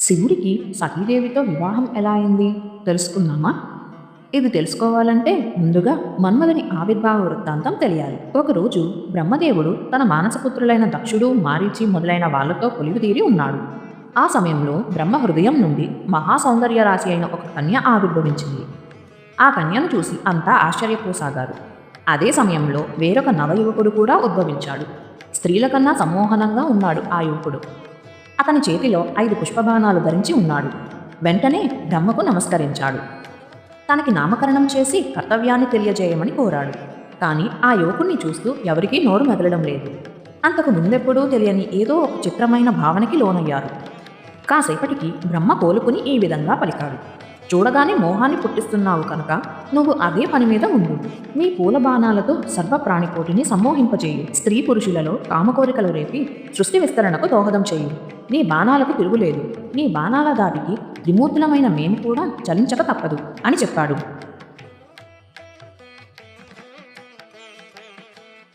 శివుడికి సతీదేవితో వివాహం ఎలా అయింది? తెలుసుకుందామా? ఇది తెలుసుకోవాలంటే ముందుగా మన్మధుని ఆవిర్భావ వృత్తాంతం తెలియాలి. ఒకరోజు బ్రహ్మదేవుడు తన మానసపుత్రులైన దక్షుడు మారీచి మొదలైన వాళ్ళతో కొలివితీరి ఉన్నాడు. ఆ సమయంలో బ్రహ్మ హృదయం నుండి మహాసౌందర్య రాశి అయిన ఒక కన్య ఆవిర్భవించింది. ఆ కన్యను చూసి అంతా ఆశ్చర్యపోసాగారు. అదే సమయంలో వేరొక నవయువకుడు కూడా ఉద్భవించాడు. స్త్రీల కన్నా సమ్మోహనంగా ఉన్నాడు ఆ యువకుడు. అతని చేతిలో ఐదు పుష్పబాణాలు ధరించి ఉన్నాడు. వెంటనే బ్రహ్మకు నమస్కరించాడు. తనకి నామకరణం చేసి కర్తవ్యాన్ని తెలియజేయమని కోరాడు. కానీ ఆ యువకుణ్ణి చూస్తూ ఎవరికీ నోరు మెదలడం లేదు. అంతకు ముందెప్పుడూ తెలియని ఏదో ఒక చిత్రమైన భావనకి లోనయ్యారు. కాసేపటికి బ్రహ్మ కోలుకుని ఈ విధంగా పలికాడు. చూడగానే మోహాన్ని పుట్టిస్తున్నావు కనుక నువ్వు అదే పని మీద ఉండు. నీ పూల బాణాలతో సర్వ ప్రాణికోటిని సమ్మోహింపచేయు స్త్రీ పురుషులలో కామకోరికలు రేపి సృష్టి విస్తరణకు దోహదం చేయు నీ బాణాలకు తిరుగులేదు. నీ బాణాల దాటికి త్రిమూర్తులమైన మేము కూడా చలించక తప్పదు అని చెప్పాడు.